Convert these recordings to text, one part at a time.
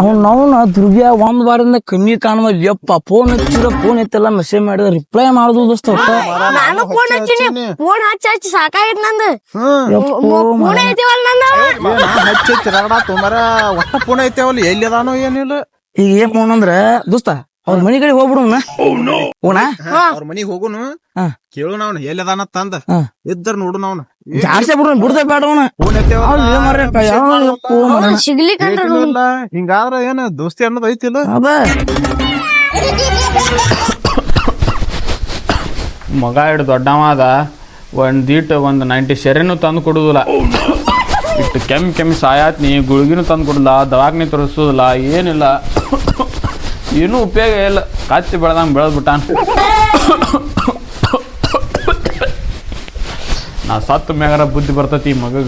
ಅವ್ನ ನಾವು ದುರ್ಗ್ಯ ಒಂದ್ ವಾರದಿಂದ ಕಮ್ಮಿ ಕಾಣುವ ಯಪ್ಪ ಫೋನ್ ಹಚ್ಚಿರ ಫೋನ್ ಎತ್ತಲ್ಲ ಮೆಸೇಜ್ ಮಾಡಿದ ರಿಪ್ಲೈ ಮಾಡುದು ದೋಸ್ತ ನಾನು ಫೋನ್ ಹಚ್ಚಿನಿ. ಫೋನ್ ಹಚ್ಚಿ. ಹಚ್ಚಿ ಸಾಕಾಗಿತ್ ನಂದು. ಫೋನ್ ಐತಿವಲ್ ನಂದು ಹಚ್ಚಿ ತಿರಗಡ ತೊಂಬರ ಒಟ್ಟ ಫೋನ್ ಐತೇವಲ್ಲ ಎಲ್ಲಿ ಅದಾನೋ ಏನಿಲ್ಲ ಈಗ ಏನ್ ಫೋನ್ ಅಂದ್ರ ದೋಸ್ತ ಅವ್ರ ಮನಿ ಕಡೆ ಹೋಗ್ಬಿಡು ಹೋಣ ಅವ್ರ ಮನಿಗ್ ಹೋಗುನು. ಕೇಳು ನಾವ್ ಎಲ್ಲಿ ಅದಾನ ತಂದ. ಇದ್ದರ್ ನೋಡು ನಾವ್ನ ಜಾಸ್ತಿ ಬಿಡ್ರಿ ಬಿಡದೆ ಬೇಡ ಅವನ. ಫೋನ್ ಐತೇವಲ್ಲ ಸಿಗ್ಲಿಕ್ಕಂದ್ರ ಇಲ್ಲ ಹಿಂಗಾದ್ರ ಏನ ದೋಸ್ತಿ ಅನ್ನೋದು ಐತಿಲ್ಲ? ಅದ. ಮಗ ಹಿಡ್ ದೊಡ್ಡವಾದ ಒಂದ್ ದೀಟ್ ಒಂದ್ ನೈಂಟಿ ಶೆರೆನು ತಂದು ಕೊಡುದಿಲ್ಲ. ಇಟ್ಟು ಕೆಮ್ ಕೆಮ್ಮಿ ಸಾಯಾತ್ನಿ ಗುಳಿಗಿನೂ ತಂದು ಕೊಡಲ್ಲ ದವಾಖಾನೆ ತೋರಿಸೋದಿಲ್ಲ ಏನಿಲ್ಲ. ಏನೂ ಉಪಯೋಗ ಇಲ್ಲ. ಕತ್ತಿ ಬೆಳ್ದಂಗೆ ಬೆಳೆದ್ಬಿಟ್ಟಾನ. ನಾ ಸತ್ತ ಮ್ಯಾಗಾರ ಬುದ್ಧಿ ಬರ್ತತಿ ಈ ಮಗಗ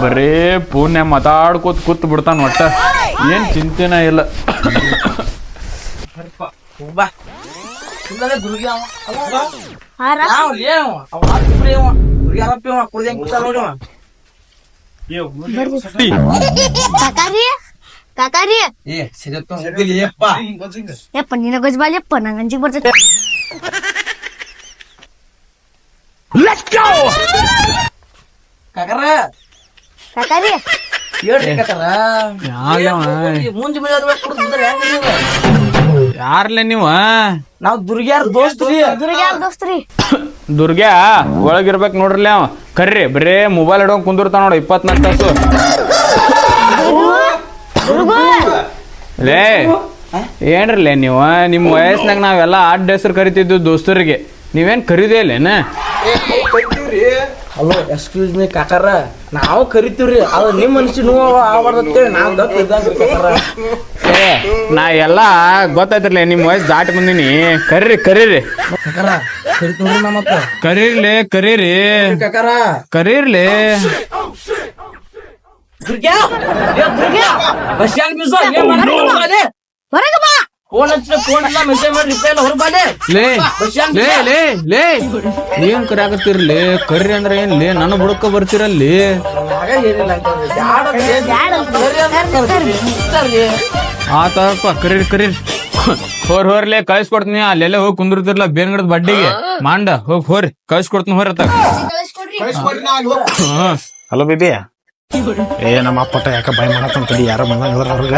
ಬರೇ ಪೂನ್ಯ ಮಾತಾಡ್ಕೋತ ಕೂತ್ ಬಿಡ್ತಾನ ಒಟ್ಟ ಏನ್ ಚಿಂತೆನ ಇಲ್ಲ ಬಾ ಇಲ್ಲದೆ ದುರ್ಗಿ ಅವ ಹಾರ ಯಾವ ಲೇ ಅವ ಅವ ಹತ್ತು ಬಿಡಿ ಅವ ದುರ್ಗಿ ಅರಪ್ಪಿ ಅವ ಕುಡ್ದೆ ಕೂತಾನ ನೋಡಿ ಅವ ಕಾಕಾರಿ ಕಾಕಾರಿ ಏ ಸಿಗತ್ತ ಹೋಗಿಲಿ ಯಪ್ಪ ಯಪ್ಪ ನಿನ ಗಜ್ಬಾಲ್ ಯಪ್ಪ ನಂಗೆ ಅಂಜಿಗೆ ಬರ್ತೈತಿ ಕಾಕರ? ಕಾಕಾರಿ. ಹೇಳ್ರಿ ಕಾಕರ. ಯಾವ್ಯಾವ? ಮುಂಜಿ ಮುಂಜಾನೆ ಕುಡಿದ್ರೆ ಹೆಂಗ ನೀವು? ಯಾರ್ಲೆ ನೀವ? ನಾವ್ ದುರ್ಗ್ಯಾರ ದೋಸ್ತ್ರಿ ದುರ್ಗ್ಯಾರ ದೋಸ್ತ್ರಿ ದುರ್ಗ್ಯಾ ಒಳಗಿರ್ಬೇಕು ನೋಡ್ರಲ್ಲ ಅವ. ಕರ್ರಿ ಬರೇ ಮೊಬೈಲ್ ಹಿಡ್ಕೊಂಡ್ ಕುಂದಿರ್ತಾನ ನೋಡ ಇಪ್ಪತ್ನಾಲ್ಕು ತಾಸು. ಲೇ ಏನ್ರಲ್ಲೇ ನೀವು? ನಿಮ್ಮ ವಯಸ್ಸಿನಾಗ ನಾವೆಲ್ಲ ಆಡ್ ಹೆಸರು ಕರಿತಿದ್ದು ದೋಸ್ತರಿಗೆ. ನೀವೇನ್ ಕರೀದೇ ಇಲ್ಲೇನ ಹಲೋ ಎಕ್ಸ್ಕ್ಯೂಸ್ ಮೀ ಕಾಕಾರ. ನಾವು ಕರಿತೀವ್ರಿ. ಅದು ನಿಮ್ಮ ಮನ್ಸಿ ನೋವು ಆಗ್ಬಾರ್ದಂತೇಳಿ ನಾವು ದಪ್ಪ ಇದ್ದಂಗೆ ಕಾಕರ. ಏ ನಾ ಎಲ್ಲ ಗೊತ್ತಾಯ್ತಿರ್ಲಿ ನಿಮ್ಮ ವಯಸ್ಸು ದಾಟಿ ಬಂದಿನಿ. ಕರೀರಿ ಕರೀರಿ. ಕಾಕಾರ ಕರಿತೀವ್ರಿ ನಮ್ಮತ್ತ ಕರೀರ್ಲಿ ಕರೀರಿ. ಕಾಕಾರ. ಕರೀರ್ಲಿ. ದುರ್ಗ್ಯಾ ಏ ದುರ್ಗ್ಯಾ ಬಸ್ ಸ್ಟ್ಯಾಂಡ್ ಬಿಸೋ ಏನ್ ಮಾಡ್ಲಿ ಹೊರಗೆ ಬಾ. ಫೋನ್ ಹಚ್ಚಿರ ಫೋನ್ ಇಲ್ಲ ಮೆಸೇಜ್ ಮಾಡಿ ರಿಪ್ಲೈ ಇಲ್ಲ ಹೊರಬಾಲೆ ಲೇ ಲೇ ಲೇ ಲೇ ಏನ್ ಕರ್ರಿ ಅಂದ್ರೆ ಏನ್ ಲೇ ನನ್ನ ಬುಡಕ ಬರ್ತಿರಲ್ಲಿ. ಆತಪ್ಪ ಕರೀರಿ ಕರೀರಿ ಹೋರ್ ಹೋರ್ಲೆ ಕಳ್ಸ್ಕೊಡ್ತೀನಿ ಅಲ್ಲೆಲ್ಲ ಹೋಗಿ ಕುಂದಿರ್ತಿರ್ಲ ಬೇನ್ಗಡದ ಬಡ್ಡಿಗೆ. ಮಾಂಡ ಹೋಗಿ ಹೋರಿ ಕಳ್ಸ್ಕೊಡ್ತೀನಿ ಹೋರಿ ಅತ್ತ ಹ್ಮ್ ಹಲೋ ಬಿಬಿ. ಏ ನಮ್ಮ ಅಪ್ಪಟ ಯಾಕ ಬಾಯ್ ಮಾಡತ್ತಂತ ಯಾರ ಬಂದಂಗ ಅವ್ರಗ.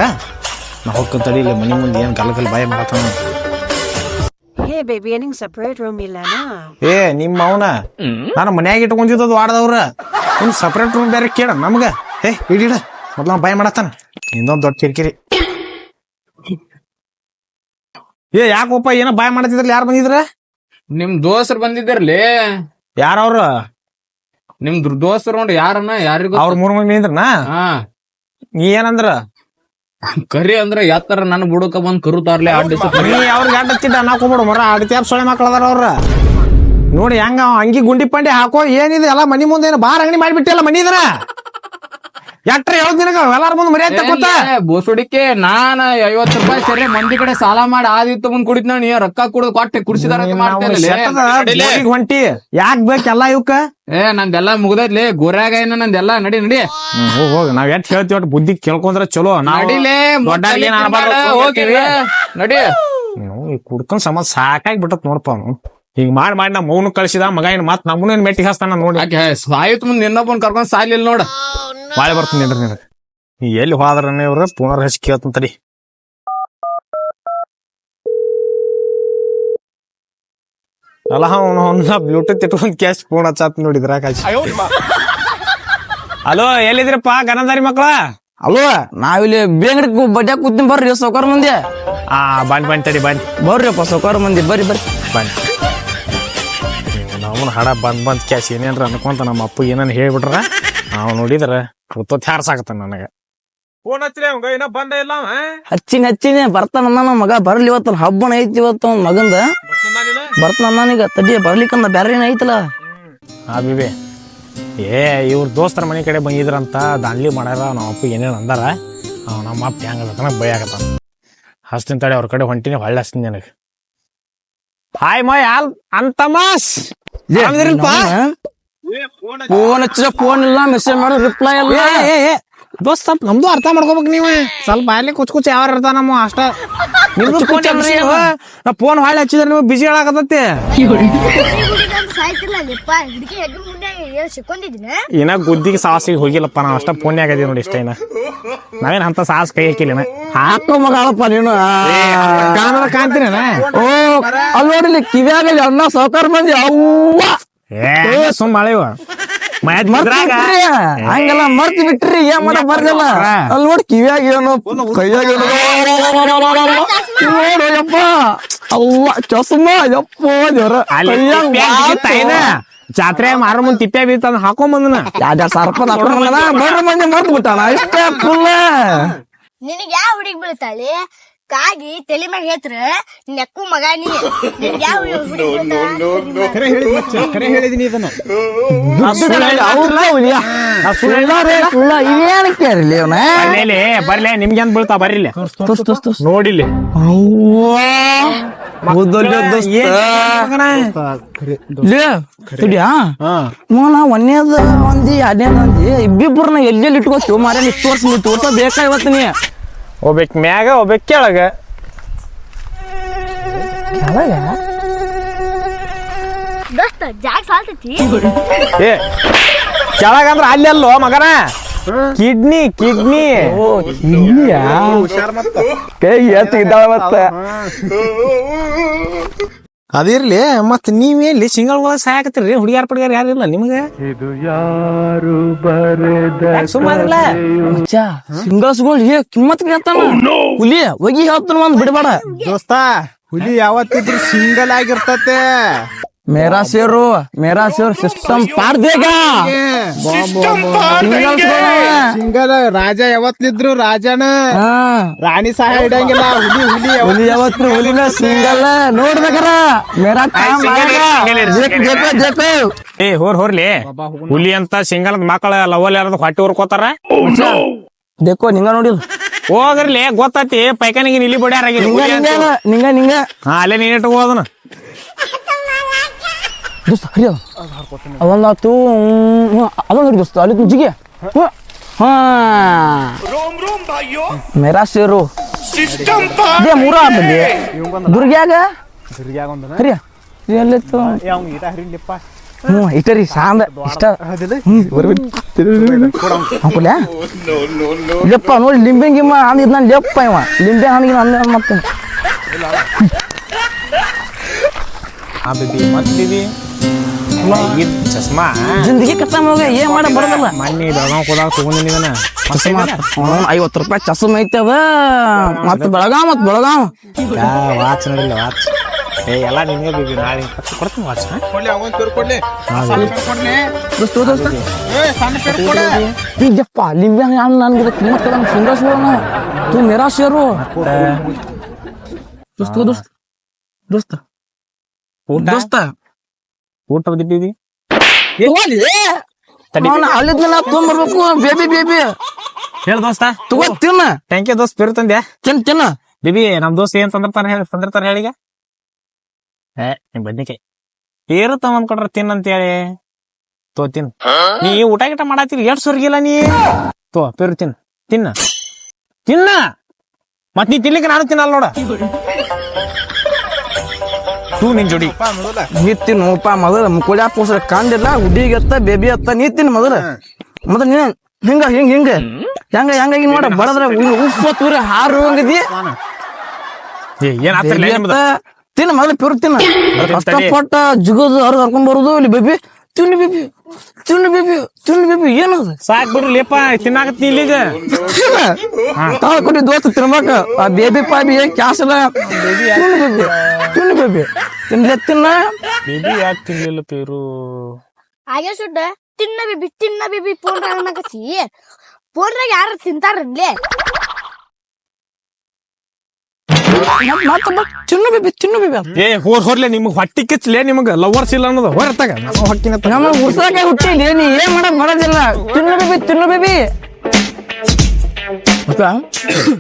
ನಾ ಹೋಗ್ಕೊಂಡ್ ತಡಿ ಇಲ್ಲ ಮನಿ ಮುಂದೆ ಏನು ಗಲ್ ಭಯ ಬಾಯ್ ಮಾಡತ್ತಾನ ಹೇ ಬೇಬಿ ಏನಿಂಗ್ ಸಪ್ರೇಟ್ ರೂಮ್ ಇಲ್ಲನಾ? ಏ ನಿಮ್ಮ ಅವನ ನಾನು ಮನ್ಯಾಗ ಇಟ್ಕೊಂಡಿದ್ದದು ವಾಡದವ್ರ ನಿಮ್ ಸಪ್ರೇಟ್ ರೂಮ್ ಬೇರೆ ಕೇಳ ನಮ್ಗ. ಏ ಇಡಿಡ ಮೊದ್ಲ ಬಾಯ್ ಮಾಡತ್ತಾನ ಇನ್ನೊಂದು ದೊಡ್ಡ ಕಿರಿಕಿರಿ. ಏ ಯಾಕಪ್ಪ ಏನೋ ಬಾಯ್ ಮಾಡತ್ತಿದ್ರಲ್ಲ ಯಾರು ಬಂದಿದ್ರ? ನಿಮ್ ದೋಸ್ತರು ಬಂದಿದ್ದಾರ್ಲಿ? ಯಾರವ್ರ? ನಿಮ್ ದೋಸ್ತರು ನೋಡಿ ಯಾರನ್ನ ಯಾರಿಗೂ ಅವ್ರ ಮೂರ್ ಮಂದಿ ನಿಂದ್ರನಾ ಹಾ. ನೀ ಏನಂದ್ರ? ಕರಿ ಅಂದ್ರೆ ಯಾತರ ನನ್ನ ಬುಡಕ ಬಂದ್ ಕರುತಾರ್ಲೆ ಆಡ್ ಅವ್ರಿಗೆ ಅಡ್ಡ ಹಚ್ಚಿದ್ದ ನಾಕೋಬಿಡು ಮರ ಆಡ್ತಿಯಾರ ಸೊಳ್ಳೆ ಮಕ್ಕಳದಾರ ಅವ್ರ? ನೋಡಿ ಹೆಂಗ ಅಂಗಿ ಗುಂಡಿ ಪಂಡಿ ಹಾಕೋ ಏನಿದೆ ಎಲ್ಲ ಮನಿ ಮುಂದೆ ಏನು ಬಾರ್ ಅಂಗಡಿ ಮಾಡಿಬಿಟ್ಟಿಲ್ಲ ಮನಿ ಇದರ ಎಟ್ರ ಹೇಳದ್ ನಿನಗ? ಎಲ್ಲಾರ ಮುಂದೆ ಮರ್ಯಾದೆ ಗೊತ್ತ ಬೋಸುಡಿಕೆ ನಾನ ಐವತ್ತು ರೂಪಾಯಿ ಸರಿ ಮಂದಿ ಕಡೆ ಸಾಲ ಮಾಡಿ ಆದಿತ್ತು ಮುಂದ್ ಕುಡಿದ್ ನೀ ರೊಕ್ಕ ಕುಡಿದ್ ಕೊಟ್ಟೆ ಕುಡಿಸಿದಾರ ಹೊಂಟಿ. ಯಾಕ್ ಬೇಕ್ ಎಲ್ಲಾ ಇವಕ್ಕ ಏ ನಂದೆಲ್ಲ ಮುಗ್ದೈತ್ಲಿ ಗುರ್ಯಾಗ ಏನ ನಂದೆಲ್ಲ ನಡಿ ನಡಿ. ಹೋಗ್ ಹೋಗ್. ನಾವ್ ಎಟ್ ಹೇಳ್ತೀವಿ ಬುದ್ಧಿ ಕೇಳ್ಕೊಂಡ್ರ ಚಲೋ. ನಡಿಲೇ ನಡಿ. ಕುಡ್ಕೊಂಡ್ ಸಮ ಸಾಕಾಗಿ ಬಿಟ್ಟತ್ ನೋಡಪ್ಪ ಅವ್ನು. ಹಿಂಗ್ ಮಾಡಿ ಮಾಡಿ ನಮ್ಮ ಮೌನ ಕಳ್ಸಿದ ಮಗ ಏನ್ ಮತ್ ನಮ್ಮನ್ನ ಮೆಟ್ಟಿಗೆ ಹಾಸ್ತಾನ ನೋಡಿ. ಸಾಯುತ್ ಮುಂದ್ ಇನ್ನೊಬ್ಬನ್ ಕರ್ಕೊಂಡ್ ಸಾಲಿಲ್ ನೋಡ. ಬಾಳೆ ಬರ್ತೀನಿ ನಿಂದ್ರಿ ನಿನಗೆ. ನೀ ಎಲ್ಲಿ ಹೋದ್ರ ಇವ್ರ? ಪುನರ್ ಹಚ್ಚಿ ಕೇಳ್ತಾನ ತಡಿ. ಅಲ್ಲ ಅವ್ನು ಅವ್ನ ಬ್ಲೂಟೂತ್ ಇಟ್ಕೊಂಡ್ ಕ್ಯಾಶ್ ಫೋನ್ ಹಚ್ಚಾತ್ ನೋಡಿದ್ರ ಅಲೋ ಹಲೋ ಎಲ್ಲಿದ್ರಪ್ಪ ಗನಂದಾರಿ ಮಕ್ಳ? ಅಲ್ವ ನಾವಿಲ್ಲಿ ಬೇಂಗಡಿ ಬಡ್ಯಾಗ ಕೂತೀನಿ ಬರ್ರಿ ಸೌಕರ್ ಮಂದಿ. ಆ ಬನ್ನಿ ಬನ್ನಿ ತಡಿ ಬನ್ ಬರ್ರಿಪ್ಪ ಸೌಕರ್ ಮಂದಿ ಬರ್ರಿ ಬರ್ರಿ. ಬನ್ನಿ. ನಾವು ಹಡ ಬಂದ್ ಬಂದ್ ಕ್ಯಾಶ್ ಏನೇನ್ರ ಅನ್ಕೊಂತ ನಮ್ಮ ಅಪ್ಪ ಏನೇನ್ ಹೇಳ್ಬಿಟ್ರ? ನಾವು ನೋಡಿದ್ರ. ಕೂತೋತ್ ನನಗೆ ನನಗ. ಫೋನ್ ಹಚ್ಚಿ ಅವಂಗ ಇನ್ನ ಬಂದ ಇಲ್ಲ ಅವ ಹಚ್ಚಿನ ಹಚ್ಚಿನಿ ಬರ್ತಾನ ನನ್ನ ಮಗ ಬರ್ಲಿ ಇವತ್ತು ಹಬ್ಬನ ಐತಿ ಇವತ್ತು ಅವ್ನ ಮಗಂದ. ಬರ್ತಾನ ನಾನೀಗ ತಡಿ ಬರ್ಲಿಕ್ಕಂದ ಬ್ಯಾರೆ ಏನ್ ಐತಲ್ಲ? ಆ ಬಿಬಿ ಏ ಇವ್ರ ದೋಸ್ತರ ಮನೆ ಕಡೆ ಬಂದಿದ್ರಂತ ದಾಂಡ್ಲಿ ಮಾಡ್ಯಾರ ನಮ್ಮ ಅಪ್ಪ ಏನೇನು ಅಂದಾರ ಅವ ನಮ್ಮ ಅಪ್ಪ ಹೆಂಗ ಭಯ ಆಗತ್ತ ಹಸ್ತಿನ ತಡೆ ಅವ್ರ ಕಡೆ ಹೊಂಟಿನಿ ಹೊಳ್ಳಿ ಹಸ್ತೀನಿ ನನಗೆ. ಹಾಯ್ ಮಾಯ್ ಆಲ್ ಅಂತಮಾಸ್? ಫೋನ್ ಹಚ್ಚಿದ ಫೋನ್ ಇಲ್ಲ ಮೆಸೇಜ್ ಮಾಡ ರಿಪ್ಲೈ ಇಲ್ಲ. ದೋಸ್ತ ಸ್ವಲ್ಪ ನಮ್ದು ಅರ್ಥ ಮಾಡ್ಕೋಬೇಕು ನೀವು. ಸ್ವಲ್ಪ ಬಾಯಲ್ಲಿ ಕುಚ್ ಕುಚ್ ಯಾವ ಇರ್ತಾವ ನಮ್ಮ ಅಷ್ಟ. ನಿಮ್ದು ಕುಚ್? ನಾ ಫೋನ್ ಹಾಳಿ ಹಚ್ಚಿದ್ರೆ ನೀವು ಬಿಜಿ ಹೇಳಾಕತ್ತೈತಿ ಏನ್ ಗುದ್ದಿಗೆ ಸಾಹಸಿಗೆ ಹೋಗಿಲ್ಲಪ್ಪ ನಾ ಅಷ್ಟ ಫೋನ್ ಆಗದಿ ನೋಡಿ ಇಷ್ಟ ಏನ ನಾವೇನ್ ಅಂತ ಸಾಹಸ ಕೈ ಹಾಕಿಲ್ಲ ಹಾಕೋ ಮಗಳಪ್ಪ ನೀನು. ಕಾಣದ ಕಾಣ್ತೀನಿ ಓ ಅಲ್ಲಿ ನೋಡಿಲಿ ಕಿವ್ಯಾಗ ಅಣ್ಣ ಸೌಕರ್ ಮಂದಿ ಅವ್ವ. ಏ ಸುಮ್ ಮಳೆವ ಮೈದ್ ಮರ್ತ್ ಬಿಟ್ರಿ ಹಂಗೆಲ್ಲ ಮರ್ತ್ ಬಿಟ್ರಿ. ಏನ್ ಮಾಡ ಬರ್ದಿಲ್ಲ. ಅಲ್ಲಿ ನೋಡಿ ಕಿವ್ಯಾಗ ಏನು ಕೈಯಾಗ ಏನು ಯಪ್ಪ. ಅವ್ವ ಚಸ್ಮ ಯಪ್ಪ ದೇವ್ರ. ಜಾತ್ರೆ ಮಾರ ಮುಂದ್ ತಿಪ್ಪೆ ಬೀಳ್ತಾನ ಹಾಕೊಂಡ್ ಬಂದನ. ಯಾವ್ದ ಬಂದನ? ಬರ್ರ ಮಂದಿ ಮರ್ತ್ ಬಿಟ್ಟಾನ? ಇಷ್ಟೇ ಫುಲ್ ನಿನಗ್ ಯಾವ ಹುಡುಗಿ ಬೀಳ್ತಾಳೆ? ಕಾಗಿ ತಲೆ ಮ್ಯಾಗ ಹೇತ್ರ ನೆಕ್ಕು ಮಗ ನೀ ಯಾವ ಹುಡುಗಿ ಹೇಳಿದೀನಿ ಇದನ್ನ. ಇವೇನು ಕೇಳಿಲ್ಲ ಇವನ ಬರ್ಲಿ ಬರ್ಲಿ ನಿಮ್ಗೆ ಅಂತ ಬೀಳ್ತಾ? ಬರ್ರಿಲ್ಲ. ತುಸ್ ತುಸ್ ತುಸ್ ನೋಡಿಲ್ಲಿ ತಡಿಯಾ? ಮೋನ ಒಂದೇದ ಒಂದಿ ಎರಡನೇದ ಒಂದಿ ಇಬ್ಬಿಬ್ಬರನ್ನ ಎಲ್ಲೆಲ್ಲಿ ಇಟ್ಕೋತೀವಿ ಮಾರ ಇಷ್ಟು ವರ್ಷ ನೀವು ತೋರ್ಸ ಬೇಕಾ ಇವತ್ತು ನೀ? ಒಬ್ಬಕ್ ಮ್ಯಾಗ ಒಬ್ಬಕ್ ಕೆಳಗ. ದೋಸ್ತ ಜಾಗ ಸಾಲ್ತೈತಿ. ಏ ಕೆಳಗ ಅಂದ್ರ ಅಲ್ಲಿ ಅಲ್ಲೋ ಮಗನ? Kidney kidney. ಓ ಇಲ್ಲಿಯಾ ಕೈ ಎತ್ತಿದ್ದಾವ ಮತ್ತ. ಅದಿರ್ಲಿ ಮತ್ ನೀವೇನ್ಲಿ ಸಿಂಗಲ್ ಒಳಗ ಸಾಯಕತ್ತೀರಿ ಇಲ್ಲ ನಿಮ್ಗೆ? ಯಾರಿಲ್ಲ ನಿಮಗೆ ಸುಮ್ಮನಿಲ್ಲ ಸಿಂಗಲ್ಸ್ಗಳು ಏ ಕಿಮ್ಮತ್ ಕೇಳ್ತಾನ ಹುಲಿ ಹೋಗಿ ಹೇಳ್ತಾನ ಒಂದ್ ಬಿಡಬೇಡ. ದೋಸ್ತ ಹುಲಿ ಯಾವತ್ತಿದ್ರು ಸಿಂಗಲ್ ಆಗಿರ್ತತೆ. ಮೇರಾ ಸೇರು ಮೇರಾ ಸೇರು ಸಿಸ್ಟಮ್ ಪಾರ್ದೇಗ ಸಿಂಗಲ್ ರಾಜ ಯಾವತ್ತಿದ್ರು ರಾಜನ. ಹಾ. ರಾಣಿ ಸಹ ಇಡಂಗಿಲ್ಲ ಹುಲಿ ಹುಲಿ ಹುಲಿ ಯಾವತ್ತು ಹುಲಿನ ಸಿಂಗಲ್ ನೋಡ್ಬೇಕಾರ ಮೇರಾ ಟೈಮ್ ಜೇಕು ಜೇಕು ಏ ಹೋರ್ ಹೋರ್ಲಿ. ಹುಲಿ ಅಂತ ಸಿಂಗಲ್ ಮಕ್ಕಳ ಲವಲ್ ಯಾರದ ಹೊಟ್ಟೆ ಹುರ್ಕೋತಾರ ದೇಕೋ ನಿಂಗ ನೋಡಿದ್ ಹೋಗ್ರಲಿ ಗೊತ್ತೈತಿ ಪೈಕಾನಿಗೆ ನಿಲಿ ಬಡ್ಯಾರ ನಿಂಗ ನಿಂಗ ನಿಂಗ ನಿಂಗ. ಹಾ ಅಲ್ಲೇ ನೀನ್ ಇಟ್ಟು ಹೋದನ ದೋಸ್ತ ಹರಿಯ. ಅವಲ್ಲಾತು ಅದೊಂದು ನೋಡಿ ದೋಸ್ತ ಅಲ್ಲಿ ಜಿಗೆ. ಹಾ. ಮೇರಾ ಸೇರು. ಇದೇ ಮೂರ ಆತಲ್ಲಿ ಗುರ್ಗ್ಯಾಗ ಹರಿಯ. ಎಲ್ಲಿತ್ತು ಹ್ಞೂ ಇಟ್ಟರಿ ಸಾಂದ ಇಷ್ಟ. ಹ್ಮ್, ಲೆಪ್ಪ ನೋಡಿ ಲಿಂಬೆ ಗಿಮ್ಮ ಅಂದಿದ್ ನಾನು ಲೆಪ್ಪ ಇವ. ಲಿಂಬೆ ಹಣ್ಣಿಗೆ ಅಂದ ಮತ್ತೆ ಆ ಬಿಬಿ ಮತ್ ಬಿಬಿ? ಇದ್ ಚಸ್ಮಾ. ಜಿಂದಗಿ ಖತಮ್ ಹೋಗ ಏನ್ ಮಾಡ ಬರೋದಲ್ಲ. ಮೊನ್ನೆ ಬೆಳಗಾವ್ ಹೋದಾಗ ತಗೊಂಡಿನಿ ಇದನ್ನ ಅವ್ನು ಐವತ್ತು ರೂಪಾಯಿ ಚಸ್ಮ ಐತೆ ಅದ. ಮತ್ ಬೆಳಗಾವ್ ಮತ್ ಬೆಳಗಾವ್. ವಾಚ್ ನೋಡಿಲ್ಲ ವಾಚ್. ಏ ಎಲ್ಲ ನಿನ್ಗೆ ನಾಳೆ ಕೊಡ್ತೀನಿ ವಾಚ್ ಕೊಡ್ಲಿ ಅವನ್ ತೋರ್ ಕೊಡ್ಲಿ. ಕೊಡ್ಲಿ. ದೋಸ್ತ ದೋಸ್ತ ಏ ಸಣ್ಣ ಪೇರ್ ಕೊಡ. ಈಗಪ್ಪ ಲಿಂಬೆ ನಾನು ನನ್ಗೆ ಕಿಮ್ಮತ್ ಕದಂಗ್ ಸುಂದರ್ಸ್ಬೋಣ ತು ನಿರಾಶೆರು ದೋಸ್ತ ದೋಸ್ತ. ದೋಸ್ತ. ಊಟ? ದೋಸ್ತ ಊಟ ಅಲ್ಲಿದ್ನ ನಾ ತೊಗೊಂಬರ್ಬೇಕು ಬೇಬಿ ಬೇಬಿ. ಹೇಳ ದೋಸ್ತ. ತಗೋ ತಿನ್ನ. ಥ್ಯಾಂಕ್ ಯು ದೋಸ್ತ್ ಪೇರು ತಂದ್ಯಾ? ತಿನ್ ತಿನ್ನ. ಬಿಬಿ ನಮ್ ದೋಸ್ತ ಏನ್ ತಂದಿರ್ತಾನ ಹೇಳಿ ತಂದಿರ್ತಾರ ಹೇಳೀಗ ಏ ನಿಮ್ ಬದ್ನಿಕಾಯಿ. ಪೇರು ತಗೊಂಡ್ ಕೊಡ್ರ ತಿನ್ನಂತ ಹೇಳಿ ತೋ ತಿನ್. ನೀ ಊಟ ಗಿಟ ಮಾಡತ್ತೀರಿ ಎಷ್ಟ್ ಸೊರ್ಗಿಲ್ಲ ನೀ. ತೋ ಪೇರು ತಿನ್. ತಿನ್ನ. ತಿನ್ನ. ಮತ್ ನೀ ತಿನ್ಲಿಕ್ಕೆ ನಾನು ತಿನ್ನಲ್ಲ ನೋಡ. ತೂ ನಿನ್ ಜೋಡಿ. ನೀ ತಿನ್ನಪ್ಪ ಮೊದಲ ಮುकुಳ್ಯಾ ಪೋಸ್ರ ಕಂಡಿಲ್ಲ ಬೇಬಿ ಅತ್ತ ನೀ ತಿನ್ ಮೊದಲ. ಮೊದಲ ನೀ ಹಿಂಗ ಹಿಂಗ ಹಿಂಗ. ಹೆಂಗ ಹೆಂಗ ಹಿಂಗ ನೋಡ ಬಡದ್ರ ಉಪ್ಪ ತೂರ ಹಾರು ಹಂಗದಿ. ತಿನ್ನ ಮೊದಲ ಪಿರು ತಿನ್ನ. ಕಷ್ಟಪಟ್ಟ ಜುಗದು ಹರಿದು ಹರ್ಕೊಂಡ್ ಬರುದು ಇಲ್ಲಿ ಬೇಬಿ. ತಿನ್ನು ಬೇಬಿ ತಿನ್ನು ಬೇಬಿ ತಿನ್ನು ಬೇಬಿ ಏನದು? ಸಾಕ್ ಬಿಡ್ರಿ ಲೇಪ ತಿನ್ನಾಕತ್ತಿ ಇಲ್ಲಿಗ. ತಾಳ ಕೊಡಿ ದೋಸ್ತ ತಿನ್ಬೇಕ. ಆ ಬೇಬಿ ಪಾಬಿ ಏನ್ ಕ್ಯಾಸ್ ಇಲ್ಲ ತಿನ್ನು ಬೇಬಿ ತಿನ್ನು ಬೇಬಿ. ತಿನ್ಲೆ ತಿನ್ನ. ಬೇಬಿ ಯಾಕೆ ತಿನ್ಲಿಲ್ಲ ಪೇರು? ಹಾಗೆ ಸುಡ್ಡ ತಿನ್ನ ಬಿಬಿ ತಿನ್ನ ಬಿಬಿ ಫೋನ್ ಅನ್ನಕತ್ತಿ. ಯಾರು ತಿಂತಾರನ್ಲೇ ಮತ್ತ್ ಮತ್ತ್ ತಿನ್ನು ಬೇಬಿ ತಿನ್ನು ಬೇಬಿ ಅಂತ. ಏ ಹೋರ್ ಹೋರ್ಲೆ ನಿಮ್ಗ್ ಹೊಟ್ಟಿ ಕಿಚ್ಲೇ ನಿಮ್ಗ ಲವರ್ಸ್ ಇಲ್ಲ ಅನ್ನೋದು ಹೊರತಾಗ. ಹೊಕ್ಕಿನ ನಮ್ಮ ಉರ್ಸಾಕ ನೀ ಏನ್ ಮಾಡಕ್ ಬರೋದಿಲ್ಲ ತಿನ್ನು ಬೇಬಿ ತಿನ್ನು ಬೇಬಿ.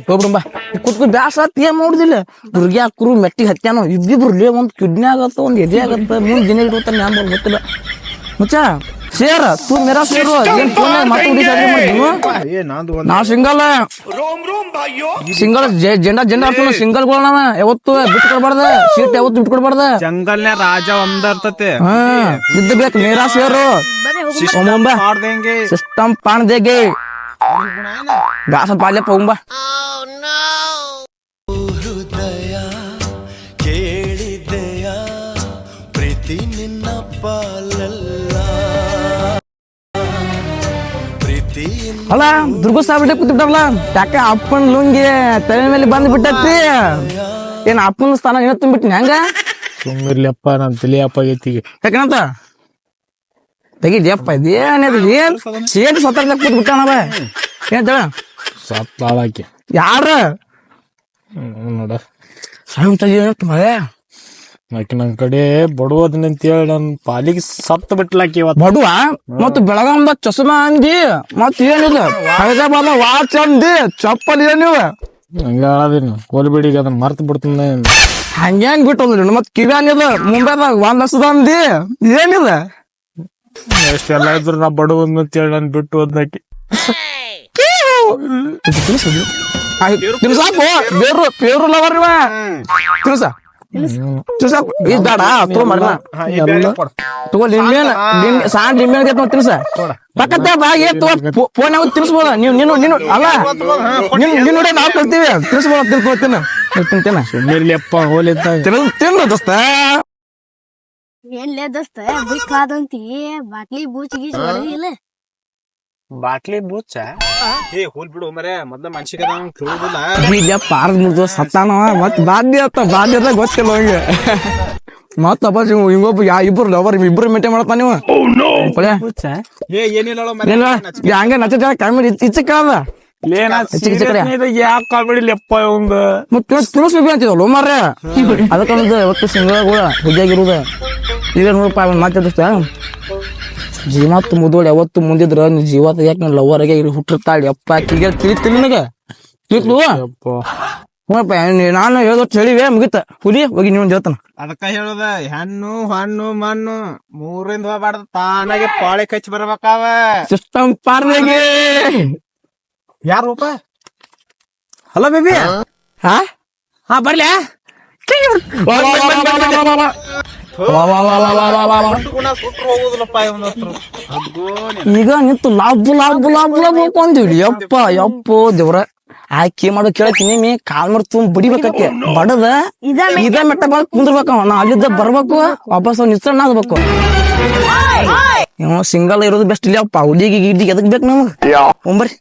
ಹೋಗ್ಬಿಡುಂಬ ಕುತ್ಕು ಬ್ಯಾಸ ಆತ್ ಏನ್ ಮಾಡುದಿಲ್ಲ. ದುರ್ಗಿ ಕುರು ಮೆಟ್ಟಿಗೆ ಹತ್ಯಾನೋ ಇಬ್ಬಿಬ್ರು ಲೇ ಒಂದ್ ಕಿಡ್ನಿ ಆಗತ್ತ ಒಂದ್ ಎದೆ ಆಗತ್ತ ಮುಂದ್ ದಿನ ಇಡುತ್ತ ನಾನ್ ಗೊತ್ತಿಲ್ಲ. ಮುಚ್ಚ? ಶೇರ್ ತೂ ಮೇರಾ ಶೇರ್ ಏನ್ ಫೋನ್ ಮತ್ತೆ ಹುಡುಗಿ ಶಾದಿ ಮಾಡಿದ್ನು ಏ ನಂದು ನಾ ಸಿಂಗಲ್. ಸಿಂಗಲ್ ಜೆಂಡಾ ಜೆಂಡಾ ಅರ್ಥ ಸಿಂಗಲ್ ನಾವ. ಯಾವತ್ತು ಬಿಟ್ಟು ಕೊಡಬಾರ್ದ. ಸೀಟ್ ಯಾವತ್ತು ಬಿಟ್ಟು ಕೊಡ್ಬಾರ್ದ. ಜಂಗಲ್ನೇ ರಾಜ ಒಂದ ಇರ್ತತೆ. ಹಾ ಇದ್ದ ಬೇಕು ಮೇರಾ ಶೇರು ಒಮ್ಮೊಂಬ ಮಾಡ್ದಂಗೆ ಸಿಸ್ಟಮ್ ಪಾನ್ ದೇಗೆ ಗಾಸ ಪಾಲ್ಯ ಹೋಗ್ಬಾ ಅಲ್ಲ ದುರ್ಗ ಸಾಬಿಟ್ಟೆ ಕೂತ್ಬಿಟ್ಟಲ್ಲ ಯಾಕೆ ಅಪ್ಪನ ಲುಂಗಿ ತಲೆ ಮೇಲೆ ಬಂದ್ ಬಿಟ್ಟತಿ ಏನ್ ಅಪ್ಪನ ಸ್ಥಾನ ಏನ ತುಂಬಿಟ್ಟಿನಿ ಹಂಗ? ಸುಮ್ಮಿರ್ಲಿಯಪ್ಪ ನಾನು ತಿಳಿಯಪ್ಪ ಆಗೈತಿ. ಯಾಕಂತ ತೆಗಿದ್ಯಪ್ಪ ಇದೇನಿದು ಏನ್? ಸೇಟ್ ಸತ್ತಾಗ ಕೂತ್ ಬಿಟ್ಟಾನವ ಏನ್ ತಳ ಸತ್ತಾಳಾಕಿ. ಯಾರ? ನೋಡ. ಸಾಯಂ ತೆಗಿ ಮಳೆ ಆಕಿ ನನ್ ಕಡೆ ಬಡವೋದನಿ ಅಂತ ಹೇಳಿ ನನ್ ಪಾಲಿಗೆ ಸತ್ ಬಿಟ್ಲಾಕಿ ಇವತ್ತು ಬಡುವ ಮತ್ತ ಬೆಳಗಾಂದ ಚಸ್ಮಾ ಅಂದಿ ಮತ್ ಏನಿಲ್ಲ ಹೈದರಾಬಾದ್ ವಾಚ್ ಅಂದಿ ಚಪ್ಪಲ್ ಏನಿವ ಹಂಗ ಹೇಳದಿನ ಬಿಡಿ ಅದನ್ನ ಮರ್ತ್ ಬಿಡ್ತೀನಿ ಹಂಗ್ಯಾಂಗ್ ಬಿಟ್ಟು ಮತ್ ಕಿವ್ಯಾನಿಲ್ಲ ಮುಂಬೈದಾಗ ಒಂದ್ ಹಸದ ಅಂದಿ ಏನಿಲ್ಲ ಎಷ್ಟೆಲ್ಲ ಇದ್ರು ನಾ ಬಡವನ್ ಅಂತೇಳಿ ನನ್ ಬಿಟ್ಟು ಹೋದ್ನಾಕಿ. ತಿನ್ಸಾಕು ಬೇರು ಪೇರು ಲವರ್ ತಿನ್ಸ. ಇದ್ ಬೇಡ ತಗೋ ಮರನ ತಗೋ ಲಿಂಬೆನ ಸಾಣ್ ಲಿಂಬೆ ಅಂತ ತಿನ್ಸ ಪಕ್ಕತ್ತೆ ಬಾ ಏ ತಗೋ ಫೋನ್ ಅವ ತಿನ್ಸ್ಬೋದ ನೀವು ನೀನು ನೀನು ಅಲ್ಲ. ನಿನ್ ನಿನ್ ನೋಡಿ ನಾವು ಕಲ್ತೀವಿ. ತಿನ್ಸ್ಬೋದ ತಿನ್ಕೋ ತಿನ್ನ. ತಿಂತೇನ ತಿನ್ನ ತಿನ್ನ. ದೋಸ್ತ. ಏನ್ಲೇ ದೋಸ್ತ ಬಿಕ್ ಆದಂತಿ ಬಾಟ್ಲಿ ಬೂಚ್ ಗೀಚ್ ಹೊಡೆದಿಲ್ಲ ಬಾಟ್ಲಿ ಬುಚ್ಚ ಏ ಹೋಲ್ ಬಿಡು ಮರೆ ಮೊದ್ಲ ಮನ್ಸಿಗೆ ಕೇಳುದಿಲ್ಲ. ಈಗ ಪಾರ್ಕ್ ಮುಡ್ದು ಸತ್ತಾನವ ಮತ್ ಬಾಧ್ಯ ಅತ್ತ ಬಾಧ್ಯ ಅದ ಗೊತ್ತಿಲ್ಲ ಹಂಗೆ ಮತ್ತ ಅಪ್ಪ ಹಿಂಗೊಬ್ಬ ಯಾ ಇಬ್ರು ಲವರ್ ಇಬ್ರು ಮೇಂಟೈನ್ ಮಾಡಪ್ಪ ನೀವು ಏ ಏನಿಲ್ಲ ಯಾ ಹಂಗೆ ನಚ್ಚ ಕಾಮಿಡಿ ಇಚ್ಚ ಕೇಳದ? ಯಾಕೆ ಕಾಮಿಡಿಲಿಯಪ್ಪ ಒಂದು ಮತ್ತೆ ತಿಳಿಸ್ಬೇಕು ಅಂತಿದಲ್ಲ ಮಾರ್ರೆ? ಹುಜ್ಜಾಗಿರುದ ಈಗ ನೋಡಪ್ಪ ಮಾತಾಡಿಸ್ತ ಜೀವತ್ತು ಮುದೋಳಿ ಯಾವತ್ತು ಮುಂದಿದ್ರ ನೀ ಜೀವ ಯಾಕೆ ಲವರ್ ಲವರ್ಗೆ ಇಲ್ಲಿ ಹುಟ್ಟಿರ್ತಾಳೆ. ಅಪ್ಪ ಕಿಗೆ ತಿಳಿ ತಿಳಿ ನನಗೆ. ತಿಳಿದ್ಲು ನೋಡಪ್ಪ ನಾನು ಹೇಳೋ ಹೇಳಿವೆ ಮುಗಿತ. ಹುಲಿ ಹೋಗಿ ನೀವು ಹೇಳ್ತಾನ. ಅದಕ್ಕ ಹೇಳುದ ಹೆಣ್ಣು ಹಣ್ಣು ಮಣ್ಣು ಮೂರಿಂದ ಹೋಗ್ಬಾರ್ದು ತಾನಾಗೆ ಪಾಳೆ ಕಚ್ಚಿ ಬರ್ಬೇಕಾವ. ಸಿಸ್ಟಮ್ ಪಾರ್ನೆಗೆ ಯಾರೂಪ ಹಲೋ ಬೇಬಿ ಹಾ? ಹಾ ಬರ್ಲ್ಯಾ ಸುಟ್ರು ಹೋಗುದಿಲ್ಲಪ್ಪ ಇವನ ಹತ್ರ ಈಗ ನಿಂತು ಲಾಬು ಲಾಬು ಲಾಬು ಲಾಬು ಅಂತೀವಿ ಯಪ್ಪ ಯಪ್ಪ ದೇವ್ರ. ಆಕಿ ಮಾಡೋ ಕೇಳತ್ತೀನಿ ಮೀ ಕಾಲ್ ಮಾಡಿ ತುಂಬ ಬಡಿಬೇಕಕ್ಕೆ. ಬಡದ ಇದ ಮೆಟ್ಟ ಬಾಳ ಕುಂದ್ರಬೇಕ ನಾ ಅಲ್ಲಿದ್ದ ಬರ್ಬೇಕು ವಾಪಸ್ ಅವ್ನ ನಿಸ್ಸಣ್ಣ ಆಗ್ಬೇಕು. ಇವ ಸಿಂಗಲ್ ಇರೋದು ಬೆಸ್ಟ್ ಇಲ್ಲ ಅಪ್ಪ ಹುಲಿಗೆ ಗಿಡ್ಡಿಗೆ ಎದಕ್ ಬೇಕು ನಮಗ್? ಒಂಬರ್ರಿ.